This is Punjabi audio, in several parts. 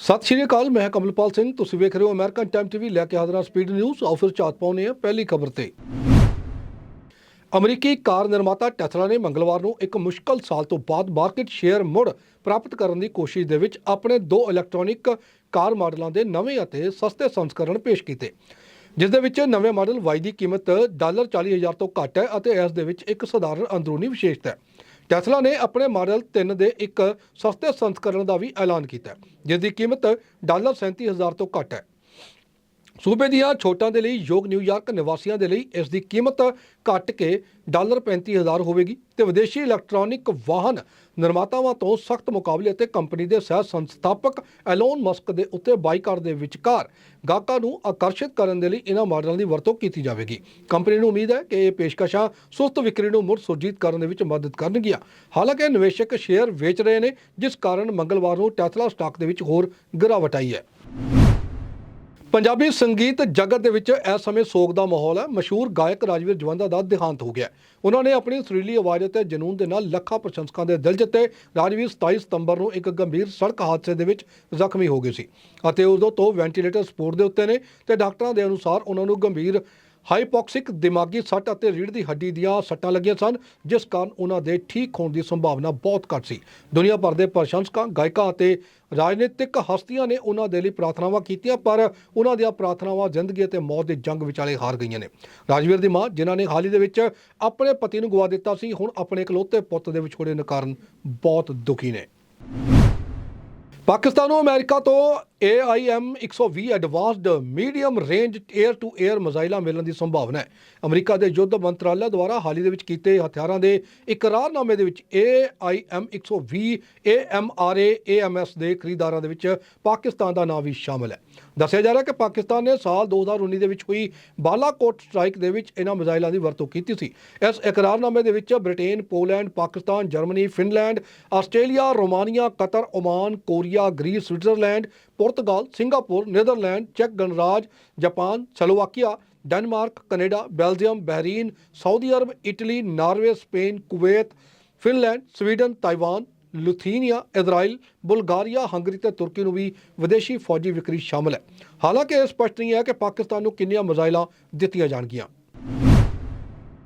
ਸਤਿ ਸ਼੍ਰੀ ਅਕਾਲ, ਮੈਂ ਕਮਲਪਾਲ ਸਿੰਘ। ਤੁਸੀਂ ਵੇਖ ਰਹੇ ਹੋ ਅਮਰੀਕਨ ਟਾਈਮ ਟੀਵੀ। ਲੈ ਕੇ ਹਾਜ਼ਰਾਂ ਸਪੀਡ ਨਿਊਜ਼ ਆਫਰ ਚਾਤ ਪਾਉਨੇ ਆ ਪਹਿਲੀ ਖਬਰ ਤੇ। ਅਮਰੀਕੀ ਕਾਰ ਨਿਰਮਾਤਾ ਟੈਸਲਾ ਨੇ ਮੰਗਲਵਾਰ ਨੂੰ ਇੱਕ ਮੁਸ਼ਕਲ ਸਾਲ ਤੋਂ ਬਾਅਦ ਮਾਰਕੀਟ ਸ਼ੇਅਰ ਮੁੜ ਪ੍ਰਾਪਤ ਕਰਨ ਦੀ ਕੋਸ਼ਿਸ਼ ਦੇ ਵਿੱਚ ਆਪਣੇ ਦੋ ਇਲੈਕਟ੍ਰੋਨਿਕ ਕਾਰ ਮਾਡਲਾਂ ਦੇ ਨਵੇਂ ਅਤੇ ਸਸਤੇ ਸੰਸਕਰਣ ਪੇਸ਼ ਕੀਤੇ। ਜਿਸ ਦੇ ਵਿੱਚ ਨਵੇਂ ਮਾਡਲ Y ਦੀ ਕੀਮਤ ਡਾਲਰ 40000 ਤੋਂ ਘੱਟ ਹੈ ਅਤੇ ਇਸ ਦੇ ਵਿੱਚ ਇੱਕ ਸਧਾਰਨ ਅੰਦਰੂਨੀ ਵਿਸ਼ੇਸ਼ਤਾ ਹੈ। ਟੈਸਲਾ ਨੇ ਆਪਣੇ ਮਾਡਲ 3 ਦੇ ਇੱਕ ਸਸਤੇ ਸੰਸਕਰਨ ਦਾ ਵੀ ਐਲਾਨ ਕੀਤਾ ਜਿਸ ਦੀ ਕੀਮਤ ਡਾਲਰ 37000 ਤੋਂ ਘੱਟ ਹੈ। ਸੂਬੇ ਦੀਆਂ ਛੋਟਾਂ ਦੇ ਲਈ ਯੋਗ ਨਿਊਯਾਰਕ ਨਿਵਾਸੀਆਂ ਦੇ ਲਈ ਇਸ ਦੀ ਕੀਮਤ ਘੱਟ ਕੇ ਡਾਲਰ 35000 ਹੋਵੇਗੀ ਤੇ ਵਿਦੇਸ਼ੀ ਇਲੈਕਟ੍ਰੋਨਿਕ ਵਾਹਨ ਨਿਰਮਾਤਾਵਾਂ ਤੋਂ ਸਖਤ ਮੁਕਾਬਲੇ ਅਤੇ ਕੰਪਨੀ ਦੇ ਸਹਿ ਸੰਸਥਾਪਕ ਐਲੋਨ ਮਸਕ ਦੇ ਉੱਤੇ ਬਾਈਕਾਟ ਦੇ ਵਿਚਕਾਰ ਗਾਹਕਾਂ ਨੂੰ ਆਕਰਸ਼ਿਤ ਕਰਨ ਦੇ ਲਈ ਇਹਨਾਂ ਮਾਡਲਾਂ ਦੀ ਵਰਤੋਂ ਕੀਤੀ ਜਾਵੇਗੀ। ਕੰਪਨੀ ਨੂੰ ਉਮੀਦ ਹੈ ਕਿ ਇਹ ਪੇਸ਼ਕਸ਼ਾਂ ਸੁਸਤ ਵਿਕਰੀ ਨੂੰ ਮੁੜ ਸੁਰਜੀਤ ਕਰਨ ਦੇ ਵਿੱਚ ਮਦਦ ਕਰਨਗੀਆਂ। ਹਾਲਾਂਕਿ ਨਿਵੇਸ਼ਕ ਸ਼ੇਅਰ ਵੇਚ ਰਹੇ ਨੇ, ਜਿਸ ਕਾਰਨ ਮੰਗਲਵਾਰ ਨੂੰ ਟੈਸਲਾ ਸਟਾਕ ਦੇ ਵਿੱਚ ਹੋਰ ਗਿਰਾਵਟ ਆਈ ਹੈ। ਪੰਜਾਬੀ ਸੰਗੀਤ ਜਗਤ ਦੇ ਵਿੱਚ ਇਸ ਸਮੇਂ ਸੋਗ ਦਾ ਮਾਹੌਲ ਹੈ। ਮਸ਼ਹੂਰ ਗਾਇਕ ਰਾਜਵੀਰ ਜਵੰਦਾ ਦਾ ਦੇਹਾਂਤ ਹੋ ਗਿਆ ਉਹਨਾਂ ਨੇ ਆਪਣੀ ਸੁਰੀਲੀ ਆਵਾਜ਼ ਅਤੇ ਜਨੂਨ ਦੇ ਨਾਲ ਲੱਖਾਂ ਪ੍ਰਸ਼ੰਸਕਾਂ ਦੇ ਦਿਲ ਜਿੱਤੇ ਰਾਜਵੀਰ 27 ਸਤੰਬਰ ਨੂੰ ਇੱਕ ਗੰਭੀਰ ਸੜਕ ਹਾਦਸੇ ਦੇ ਵਿੱਚ ਜ਼ਖਮੀ ਹੋ ਗਏ ਸੀ ਅਤੇ ਉਦੋਂ ਤੋਂ ਵੈਂਟੀਲੇਟਰ ਸਪੋਰਟ ਦੇ ਉੱਤੇ ਨੇ ਤੇ ਡਾਕਟਰਾਂ ਦੇ ਅਨੁਸਾਰ ਉਹਨਾਂ ਨੂੰ ਗੰਭੀਰ ਹਾਈਪੋਕਸਿਕ ਦਿਮਾਗੀ ਸੱਟ ਅਤੇ ਰੀੜ੍ਹ ਦੀ ਹੱਡੀ ਦੀਆਂ ਸੱਟਾਂ ਲੱਗੀਆਂ ਸਨ, ਜਿਸ ਕਾਰਨ ਉਹਨਾਂ ਦੇ ਠੀਕ ਹੋਣ ਦੀ ਸੰਭਾਵਨਾ ਬਹੁਤ ਘੱਟ ਸੀ। ਦੁਨੀਆ ਭਰ ਦੇ ਪ੍ਰਸ਼ੰਸਕਾਂ, ਗਾਇਕਾਂ ਅਤੇ ਰਾਜਨੀਤਿਕ ਹਸਤੀਆਂ ਨੇ ਉਹਨਾਂ ਦੇ ਲਈ ਪ੍ਰਾਰਥਨਾਵਾਂ ਕੀਤੀਆਂ, ਪਰ ਉਹਨਾਂ ਦੀਆਂ ਪ੍ਰਾਰਥਨਾਵਾਂ ਜ਼ਿੰਦਗੀ ਅਤੇ ਮੌਤ ਦੀ ਜੰਗ ਵਿਚਾਲੇ ਹਾਰ ਗਈਆਂ ਨੇ। ਰਾਜਵੀਰ ਦੀ ਮਾਂ, ਜਿਨ੍ਹਾਂ ਨੇ ਹਾਲ ਹੀ ਦੇ ਵਿੱਚ ਆਪਣੇ ਪਤੀ ਨੂੰ ਗਵਾ ਦਿੱਤਾ ਸੀ, ਹੁਣ ਆਪਣੇ ਇਕਲੌਤੇ ਪੁੱਤ ਦੇ ਵਿਛੋੜੇ ਕਾਰਨ ਬਹੁਤ ਦੁਖੀ ਨੇ। ਪਾਕਿਸਤਾਨ ਨੂੰ ਅਮਰੀਕਾ ਤੋਂ AIM 120 advanced medium range air to air ਮਿਜ਼ਾਈਲਾਂ ਮਿਲਣ ਦੀ ਸੰਭਾਵਨਾ ਹੈ। ਅਮਰੀਕਾ ਦੇ ਯੁੱਧ ਮੰਤਰਾਲਾ ਦੁਆਰਾ ਹਾਲ ਹੀ ਦੇ ਵਿੱਚ ਕੀਤੇ ਹਥਿਆਰਾਂ ਦੇ ਇਕਰਾਰਨਾਮੇ ਦੇ ਵਿੱਚ AIM 120 AMRA AMS ਦੇ ਖਰੀਦਦਾਰਾਂ ਦੇ ਵਿੱਚ ਪਾਕਿਸਤਾਨ ਦਾ ਨਾਮ ਵੀ ਸ਼ਾਮਲ ਹੈ। ਦੱਸਿਆ ਜਾ ਰਿਹਾ ਕਿ ਪਾਕਿਸਤਾਨ ਨੇ ਸਾਲ 2019 ਦੇ ਵਿੱਚ ਹੋਈ ਬਾਲਾਕੋਟ ਸਟ੍ਰਾਈਕ ਦੇ ਵਿੱਚ ਇਹਨਾਂ ਮਿਜ਼ਾਈਲਾਂ ਦੀ ਵਰਤੋਂ ਕੀਤੀ ਸੀ। ਇਸ ਇਕਰਾਰਨਾਮੇ ਦੇ ਵਿੱਚ Britain, Poland, Pakistan, Germany, Finland, Australia, Romania, Qatar, Oman, Korea Greece, Switzerland, ਪੁਰਤਗਾਲ, ਸਿੰਗਾਪੁਰ, ਨੀਦਰਲੈਂਡ, ਚੈਕ ਗਣਰਾਜ, Japan, Slovakia, Denmark, Canada, Belgium, Bahrain, Saudi Arab, Italy, Norway, Spain, Kuwait, Finland, Sweden, Taiwan, Lithuania, Israel, Bulgaria, Hungary ਤੇ ਤੁਰਕੀ ਨੂੰ ਵੀ ਵਿਦੇਸ਼ੀ ਫੌਜੀ ਵਿਕਰੀ ਸ਼ਾਮਲ ਹੈ। ਹਾਲਾਂਕਿ ਇਹ ਸਪਸ਼ਟ ਨਹੀਂ ਹੈ ਕਿ ਪਾਕਿਸਤਾਨ ਨੂੰ ਕਿੰਨੀਆਂ ਮਿਜ਼ਾਈਲਾਂ ਦਿੱਤੀਆਂ ਜਾਣਗੀਆਂ।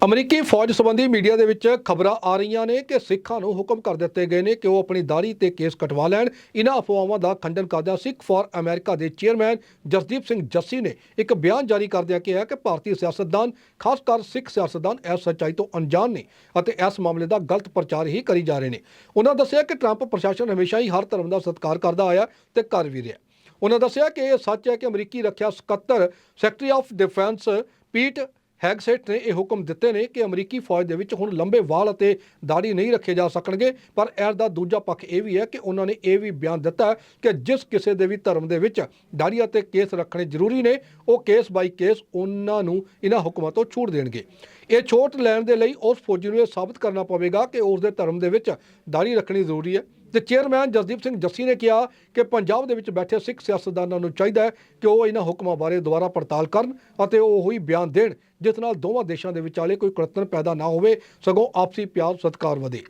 ਅਮਰੀਕੀ ਫੌਜ ਸੰਬੰਧੀ ਮੀਡੀਆ ਦੇ ਵਿੱਚ ਖਬਰਾਂ ਆ ਰਹੀਆਂ ਨੇ ਕਿ ਸਿੱਖਾਂ ਨੂੰ ਹੁਕਮ ਕਰ ਦਿੱਤੇ ਗਏ ਨੇ ਕਿ ਉਹ ਆਪਣੀ ਦਾੜੀ ਤੇ ਕੇਸ ਕਟਵਾ ਲੈਣ। ਇਹਨਾਂ ਅਫਵਾਹਾਂ ਦਾ ਖੰਡਨ ਕਰਦਿਆਂ ਸਿੱਖ ਫਾਰ ਅਮਰੀਕਾ ਦੇ ਚੇਅਰਮੈਨ ਜਸਦੀਪ ਸਿੰਘ ਜੱਸੀ ਨੇ ਇੱਕ ਬਿਆਨ ਜਾਰੀ ਕਰਦਿਆਂ ਕਿਹਾ ਕਿ ਭਾਰਤੀ ਸਿਆਸਤਦਾਨ, ਖਾਸ ਕਰ ਸਿੱਖ ਸਿਆਸਤਦਾਨ, ਇਸ ਸੱਚਾਈ ਤੋਂ ਅਣਜਾਣ ਨੇ ਅਤੇ ਇਸ ਮਾਮਲੇ ਦਾ ਗਲਤ ਪ੍ਰਚਾਰ ਹੀ ਕਰੀ ਜਾ ਰਹੇ ਨੇ। ਉਹਨਾਂ ਦੱਸਿਆ ਕਿ ਟਰੰਪ ਪ੍ਰਸ਼ਾਸਨ ਹਮੇਸ਼ਾ ਹੀ ਹਰ ਧਰਮ ਦਾ ਸਤਿਕਾਰ ਕਰਦਾ ਆਇਆ ਤੇ ਕਰ ਵੀ ਰਿਹਾ। ਉਹਨਾਂ ਦੱਸਿਆ ਕਿ ਇਹ ਸੱਚ ਹੈ ਕਿ ਅਮਰੀਕੀ ਰੱਖਿਆ ਸਕੱਤਰ secretary of defence Pete Hegseth ਨੇ ਇਹ ਹੁਕਮ ਦਿੱਤੇ ਨੇ ਕਿ ਅਮਰੀਕੀ ਫੌਜ ਦੇ ਵਿੱਚ ਹੁਣ ਲੰਬੇ ਵਾਲ ਅਤੇ ਦਾੜੀ ਨਹੀਂ ਰੱਖੇ ਜਾ ਸਕਣਗੇ। ਪਰ ਇਸ ਦਾ ਦੂਜਾ ਪੱਖ ਇਹ ਵੀ ਹੈ ਕਿ ਉਹਨਾਂ ਨੇ ਇਹ ਵੀ ਬਿਆਨ ਦਿੱਤਾ ਕਿ ਜਿਸ ਕਿਸੇ ਦੇ ਵੀ ਧਰਮ ਦੇ ਵਿੱਚ ਦਾੜੀ ਅਤੇ ਕੇਸ ਰੱਖਣੇ ਜ਼ਰੂਰੀ ਨੇ, ਉਹ ਕੇਸ ਬਾਈ ਕੇਸ ਉਹਨਾਂ ਨੂੰ ਇਹਨਾਂ ਹੁਕਮਾਂ ਤੋਂ ਛੂਟ ਦੇਣਗੇ। ਇਹ ਛੋਟ ਲੈਣ ਦੇ ਲਈ ਉਸ ਫੌਜੀ ਨੂੰ ਇਹ ਸਾਬਤ ਕਰਨਾ ਪਵੇਗਾ ਕਿ ਉਸ ਦੇ ਧਰਮ ਦੇ ਵਿੱਚ ਦਾੜੀ ਰੱਖਣੀ ਜ਼ਰੂਰੀ ਹੈ। ਤੇ ਚੇਅਰਮੈਨ ਜਸਦੀਪ ਸਿੰਘ ਜੱਸੀ ਨੇ ਕਿਹਾ ਕਿ ਪੰਜਾਬ ਦੇ ਵਿੱਚ ਬੈਠੇ ਸਿੱਖ ਸਿਆਸਤਦਾਨਾਂ ਨੂੰ ਚਾਹੀਦਾ ਹੈ ਕਿ ਉਹ ਇਹਨਾਂ ਹੁਕਮਾਂ ਬਾਰੇ ਦੁਬਾਰਾ ਪੜਤਾਲ ਕਰਨ ਅਤੇ ਉਹ ਉਹੀ ਬਿਆਨ ਦੇਣ, ਜਿਸ ਨਾਲ ਦੋਵਾਂ ਦੇਸ਼ਾਂ ਦੇ ਵਿਚਾਲੇ ਕੋਈ ਕੁੜਤਨ ਪੈਦਾ ਨਾ ਹੋਵੇ, ਸਗੋਂ ਆਪਸੀ ਪਿਆਰ ਸਤਿਕਾਰ ਵਧੇ।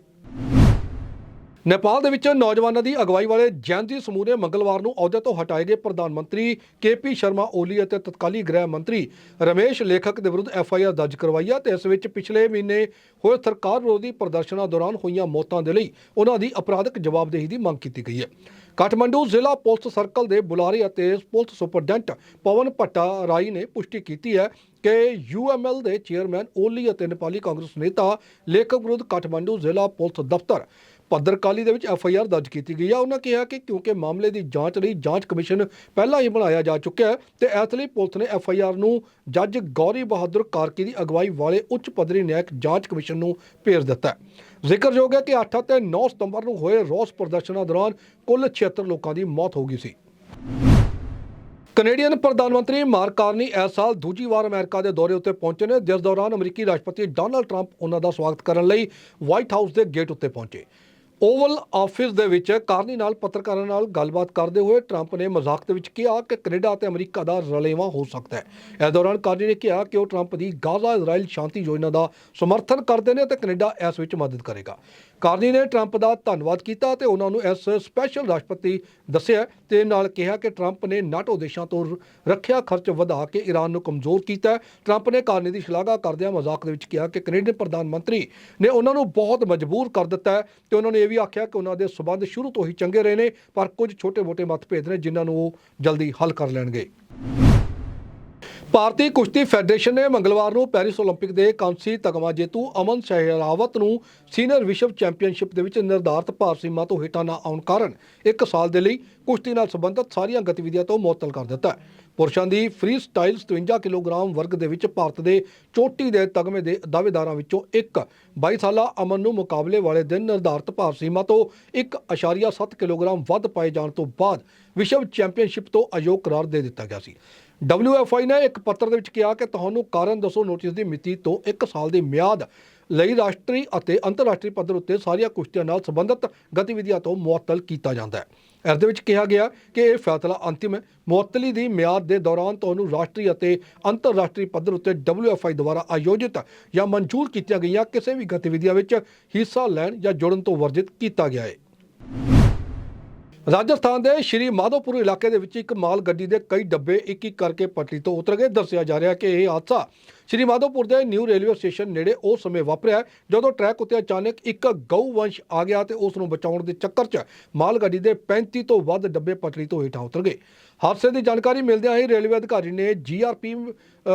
ਨੇਪਾਲ ਦੇ ਵਿੱਚ ਨੌਜਵਾਨਾਂ ਦੀ ਅਗਵਾਈ ਵਾਲੇ ਜੈਨਜੀ ਸਮੂਹ ਨੇ ਮੰਗਲਵਾਰ ਨੂੰ ਅਹੁਦੇ ਤੋਂ ਹਟਾਏ ਗਏ ਪ੍ਰਧਾਨ ਮੰਤਰੀ ਕੇਪੀ ਸ਼ਰਮਾ, ਓਲੀ ਅਤੇ ਤਤਕਾਲੀ ਗ੍ਰਹਿ ਮੰਤਰੀ ਰਮੇਸ਼ ਲੇਖਕ ਦੇ ਵਿਰੁੱਧ ਐਫ ਆਈ ਆਰ ਦਰਜ ਕਰਵਾਈ ਹੈ ਤੇ ਇਸ ਵਿੱਚ ਪਿਛਲੇ ਮਹੀਨੇ ਹੋਏ ਸਰਕਾਰ ਵਿਰੋਧੀ ਪ੍ਰਦਰਸ਼ਨਾਂ ਦੌਰਾਨ ਹੋਈਆਂ ਮੌਤਾਂ ਦੇ ਲਈ ਉਹਨਾਂ ਦੀ ਅਪਰਾਧਿਕ ਜਵਾਬਦੇਹੀ ਦੀ ਮੰਗ ਕੀਤੀ ਗਈ ਹੈ। ਕਾਠਮੰਡੂ ਜ਼ਿਲ੍ਹਾ ਪੁਲਿਸ ਸਰਕਲ ਦੇ ਬੁਲਾਰੇ ਅਤੇ ਪੁਲਿਸ ਸੁਪਰਡੈਂਟ ਪਵਨ ਭੱਟਾ ਰਾਈ ਨੇ ਪੁਸ਼ਟੀ ਕੀਤੀ ਹੈ ਕਿ ਯੂਐਮਐਲ ਦੇ ਚੇਅਰਮੈਨ ਓਲੀ ਅਤੇ ਨੇਪਾਲੀ ਕਾਂਗਰਸ ਨੇਤਾ ਲੇਖਕ ਵਿਰੁੱਧ ਕਾਠਮੰਡੂ ਜ਼ਿਲ੍ਹਾ ਪੁਲਿਸ ਦਫ਼ਤਰ ਭੱਦਰਕਾਲੀ ਦੇ ਵਿੱਚ ਐਫ ਆਈ ਆਰ ਦਰਜ ਕੀਤੀ ਗਈ ਹੈ ਉਹਨਾਂ ਕਿਹਾ ਕਿ ਕਿਉਂਕਿ ਮਾਮਲੇ ਦੀ ਜਾਂਚ ਲਈ ਜਾਂਚ ਕਮਿਸ਼ਨ ਪਹਿਲਾਂ ਹੀ ਬਣਾਇਆ ਜਾ ਚੁੱਕਿਆ ਹੈ ਤੇ ਇਸ ਲਈ ਪੁਲਿਸ ਨੇ ਐਫ ਆਈ ਆਰ ਨੂੰ ਜੱਜ ਗੌਰੀ ਬਹਾਦਰ ਕਾਰਕੀ ਦੀ ਅਗਵਾਈ ਵਾਲੇ ਉੱਚ ਪੱਧਰੀ ਨਿਆਇਕ ਜਾਂਚ ਕਮਿਸ਼ਨ ਨੂੰ ਭੇਜ ਦਿੱਤਾ ਹੈ। ਜ਼ਿਕਰਯੋਗ ਹੈ ਕਿ 8 ਅਤੇ 9 ਸਤੰਬਰ ਨੂੰ ਹੋਏ ਰੋਸ ਪ੍ਰਦਰਸ਼ਨਾਂ ਦੌਰਾਨ ਕੁੱਲ 76 ਲੋਕਾਂ ਦੀ ਮੌਤ ਹੋ ਗਈ ਸੀ। ਕੈਨੇਡੀਅਨ ਪ੍ਰਧਾਨ ਮੰਤਰੀ ਮਾਰਕ ਕਾਰਨੀ ਇਸ ਸਾਲ ਦੂਜੀ ਵਾਰ ਅਮਰੀਕਾ ਦੇ ਦੌਰੇ ਉੱਤੇ ਪਹੁੰਚੇ ਨੇ। ਜਿਸ ਦੌਰਾਨ ਅਮਰੀਕੀ ਰਾਸ਼ਟਰਪਤੀ ਡੋਨਲਡ ਟਰੰਪ ਉਹਨਾਂ ਦਾ ਸਵਾਗਤ ਕਰਨ ਲਈ ਵਾਈਟ ਹਾਊਸ ਦੇ ਗੇਟ ਉੱਤੇ ਪਹੁੰਚੇ। ਓਵਲ ਆਫਿਸ ਦੇ ਵਿੱਚ ਕਾਰਨੀ ਨਾਲ ਪੱਤਰਕਾਰਾਂ ਨਾਲ ਗੱਲਬਾਤ ਕਰਦੇ ਹੋਏ ਟਰੰਪ ਨੇ ਮਜ਼ਾਕ ਦੇ ਵਿੱਚ ਕਿਹਾ ਕਿ ਕੈਨੇਡਾ ਅਤੇ ਅਮਰੀਕਾ ਦਾ ਰਲੇਵਾਂ ਹੋ ਸਕਦਾ ਹੈ ਇਸ ਦੌਰਾਨ ਕਾਰਨੀ ਨੇ ਕਿਹਾ ਕਿ ਉਹ ਟਰੰਪ ਦੀ ਗਾਜ਼ਾ ਇਜ਼ਰਾਈਲ ਸ਼ਾਂਤੀ ਯੋਜਨਾ ਦਾ ਸਮਰਥਨ ਕਰਦੇ ਨੇ ਤੇ ਕੈਨੇਡਾ ਇਸ ਵਿੱਚ ਮਦਦ ਕਰੇਗਾ ਕਾਰਨੀ ਨੇ ਟਰੰਪ ਦਾ ਧੰਨਵਾਦ ਕੀਤਾ ਤੇ ਉਹਨਾਂ ਨੂੰ ਇਸ ਸਪੈਸ਼ਲ ਰਾਸ਼ਟਰਪਤੀ ਦੱਸਿਆ ਤੇ ਨਾਲ ਕਿਹਾ ਕਿ ਟਰੰਪ ਨੇ ਨਾਟੋ ਦੇਸ਼ਾਂ ਤੋਂ ਰ- ਰੱਖਿਆ ਖਰਚ ਵਧਾ ਕੇ ਈਰਾਨ ਨੂੰ ਕਮਜ਼ੋਰ ਕੀਤਾ ਹੈ। ਟਰੰਪ ਨੇ ਕਾਰਨੀ ਦੀ ਸ਼ਲਾਘਾ ਕਰਦਿਆਂ ਮਜ਼ਾਕ ਦੇ ਵਿੱਚ ਕਿਹਾ ਕਿ ਕੈਨੇਡੀਅਨ ਪ੍ਰਧਾਨ ਮੰਤਰੀ ਨੇ ਉਹਨਾਂ ਨੂੰ ਬਹੁਤ ਮਜਬੂਰ ਕਰ ਦਿੱਤਾ ਹੈ ਤੇ ਉਹਨਾਂ ਨੇ ਇਹ ਵੀ ਆਖਿਆ ਕਿ ਉਹਨਾਂ ਦੇ ਸਬੰਧ ਸ਼ੁਰੂ ਤੋਂ ਹੀ ਚੰਗੇ ਰਹੇ ਨੇ ਪਰ ਕੁਝ ਛੋਟੇ-ਮੋਟੇ ਮਤਭੇਦ ਨੇ ਜਿਨ੍ਹਾਂ ਨੂੰ ਉਹ ਜਲਦੀ ਹੱਲ ਕਰ ਲੈਣਗੇ ਭਾਰਤੀ ਕੁਸ਼ਤੀ ਫੈਡਰੇਸ਼ਨ ਨੇ ਮੰਗਲਵਾਰ ਨੂੰ ਪੈਰਿਸ 올림픽 ਦੇ ਕਾਂਸੀ ਤਗਮਾ ਜੇਤੂ ਅਮਨ ਸ਼ਹਿਰਾਵਤ ਨੂੰ ਸੀਨੀਅਰ ਵਿਸ਼ਵ ਚੈਂਪੀਅਨਸ਼ਿਪ ਦੇ ਵਿੱਚ ਨਿਰਧਾਰਤ ਭਾਰ ਸੀਮਾ ਤੋਂ ਹੇਠਾਂ ਨਾ ਆਉਣ ਕਾਰਨ ਇੱਕ ਸਾਲ ਦੇ ਲਈ ਕੁਸ਼ਤੀ ਨਾਲ ਸੰਬੰਧਿਤ ਸਾਰੀਆਂ ਗਤੀਵਿਧੀਆਂ ਤੋਂ ਮੁਅੱਤਲ ਕਰ ਦਿੱਤਾ ਹੈ ਪੁਰਸ਼ਾਂ ਦੀ ਫ੍ਰੀ ਸਟਾਈਲ 57 ਕਿਲੋਗ੍ਰਾਮ ਵਰਗ ਦੇ ਵਿੱਚ ਭਾਰਤ ਦੇ ਚੋਟੀ ਦੇ ਤਗਮੇ ਦੇ ਦਾਅਵੇਦਾਰਾਂ ਵਿੱਚੋਂ ਇੱਕ। 22 ਸਾਲਾ ਅਮਨ ਨੂੰ ਮੁਕਾਬਲੇ ਵਾਲੇ ਦਿਨ ਨਿਰਧਾਰਤ ਭਾਰ ਸੀਮਾ ਤੋਂ 1.7 ਕਿਲੋਗ੍ਰਾਮ ਵੱਧ ਪਾਏ ਜਾਣ ਤੋਂ ਬਾਅਦ ਵਿਸ਼ਵ ਚੈਂਪੀਅਨਸ਼ਿਪ ਤੋਂ ਅਯੋਗ ਕਰਾਰ ਦੇ ਦਿੱਤਾ ਗਿਆ ਸੀ। WFI ਨੇ ਇੱਕ ਪੱਤਰ ਦੇ ਵਿੱਚ ਕਿਹਾ ਕਿ ਤੁਹਾਨੂੰ ਕਾਰਨ ਦੱਸੋ ਨੋਟਿਸ ਦੀ ਮਿਤੀ ਤੋਂ 1 ਸਾਲ ਦੀ ਮਿਆਦ ਲਈ ਰਾਸ਼ਟਰੀ ਅਤੇ ਅੰਤਰਰਾਸ਼ਟਰੀ ਪੱਧਰ ਉੱਤੇ ਸਾਰੀਆਂ ਕੁਸ਼ਤੀਆਂ ਨਾਲ ਸੰਬੰਧਿਤ ਗਤੀਵਿਧੀਆਂ ਤੋਂ ਮੁਅੱਤਲ ਕੀਤਾ ਜਾਂਦਾ ਹੈ। ਇਸ ਦੇ ਵਿੱਚ ਕਿਹਾ ਗਿਆ ਕਿ ਇਹ ਫੈਸਲਾ ਅੰਤਿਮ ਹੈ ਮੁਅੱਤਲੀ ਦੀ ਮਿਆਦ ਦੇ ਦੌਰਾਨ ਤੁਹਾਨੂੰ ਰਾਸ਼ਟਰੀ ਅਤੇ ਅੰਤਰਰਾਸ਼ਟਰੀ ਪੱਧਰ ਉੱਤੇ WFI ਦੁਆਰਾ ਆਯੋਜਿਤ ਜਾਂ ਮਨਜ਼ੂਰ ਕੀਤੀਆਂ ਗਈਆਂ ਕਿਸੇ ਵੀ ਗਤੀਵਿਧੀਆਂ ਵਿੱਚ ਹਿੱਸਾ ਲੈਣ ਜਾਂ ਜੁੜਨ ਤੋਂ ਵਰਜਿਤ ਕੀਤਾ ਗਿਆ ਹੈ। ਰਾਜਸਥਾਨ ਦੇ ਸ਼੍ਰੀ ਮਾਧੋਪੁਰ ਇਲਾਕੇ ਦੇ ਵਿੱਚ ਇੱਕ ਮਾਲ ਗੱਡੀ ਦੇ ਕਈ ਡੱਬੇ ਇੱਕ ਇੱਕ ਕਰਕੇ ਪਟੜੀ ਤੋਂ ਉਤਰ ਗਏ। ਦੱਸਿਆ ਜਾ ਰਿਹਾ ਕਿ ਇਹ ਹਾਦਸਾ ਸ਼੍ਰੀ ਮਾਧੋਪੁਰ ਦੇ ਨਿਊ ਰੇਲਵੇ ਸਟੇਸ਼ਨ ਨੇੜੇ ਉਹ ਸਮੇਂ ਵਾਪਰਿਆ ਜਦੋਂ ਟਰੈਕ ਉੱਤੇ ਅਚਾਨਕ ਇੱਕ ਗਊ ਵੰਸ਼ ਆ ਗਿਆ ਤੇ ਉਸ ਨੂੰ ਬਚਾਉਣ ਦੇ ਚੱਕਰ 'ਚ ਮਾਲ ਗੱਡੀ ਦੇ 35 ਤੋਂ ਵੱਧ ਡੱਬੇ ਪਟੜੀ ਤੋਂ ਹੇਠਾਂ ਉਤਰ ਗਏ। ਹਾਦਸੇ ਦੀ ਜਾਣਕਾਰੀ ਮਿਲਦਿਆਂ ਹੀ ਰੇਲਵੇ ਅਧਿਕਾਰੀ ਨੇ ਜੀਆਰਪੀ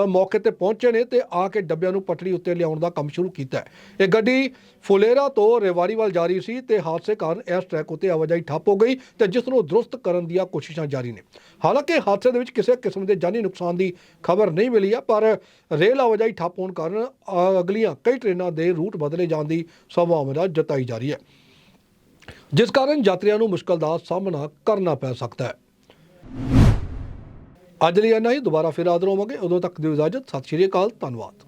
ਮੌਕੇ ਤੇ ਪਹੁੰਚੇ ਨੇ ਤੇ ਆ ਕੇ ਡੱਬਿਆਂ ਨੂੰ ਪਟੜੀ ਉੱਤੇ ਲਿਆਉਣ ਦਾ ਕੰਮ ਸ਼ੁਰੂ ਕੀਤਾ ਇਹ ਗੱਡੀ ਫੁਲੇਰਾ ਤੋਂ ਰੇਵਾੜੀ ਵੱਲ ਜਾ ਰਹੀ ਸੀ ਤੇ ਹਾਦਸੇ ਕਾਰਨ ਇਸ ਟਰੈਕ ਉੱਤੇ ਆਵਾਜਾਈ ਠੱਪ ਹੋ ਗਈ ਤੇ ਜਿਸ ਨੂੰ ਦਰੁਸਤ ਕਰਨ ਦੀਆਂ ਕੋਸ਼ਿਸ਼ਾਂ ਜਾਰੀ ਨੇ। ਹਾਲਾਂਕਿ ਹਾਦਸੇ ਦੇ ਵਿੱਚ ਕਿਸੇ ਕਿਸਮ ਦੇ ਜਾਨੀ ਨੁਕਸਾਨ ਦੀ ਖਬਰ ਨਹੀਂ ਮਿਲੀ ਹੈ, ਪਰ ਰੇਲ ਆਵਾਜਾਈ ਠੱਪ ਹੋਣ ਕਾਰਨ ਅਗਲੀਆਂ ਕਈ ਟ੍ਰੇਨਾਂ ਦੇ ਰੂਟ ਬਦਲੇ ਜਾਣ ਦੀ ਸੰਭਾਵਨਾ ਜਤਾਈ ਜਾ ਰਹੀ ਹੈ। ਜਿਸ ਕਾਰਨ ਯਾਤਰੀਆਂ ਨੂੰ ਮੁਸ਼ਕਲ ਦਾ ਸਾਹਮਣਾ ਕਰਨਾ ਪੈ ਸਕਦਾ ਹੈ। ਅੱਜ ਲਈ ਇੰਨਾ ਹੀ। ਦੁਬਾਰਾ ਫਿਰ ਹਾਜ਼ਰ ਹੋਵਾਂਗੇ। ਉਦੋਂ ਤੱਕ ਦੀ ਇਜਾਜ਼ਤ। ਸਤਿ ਸ਼੍ਰੀ ਅਕਾਲ। ਧੰਨਵਾਦ।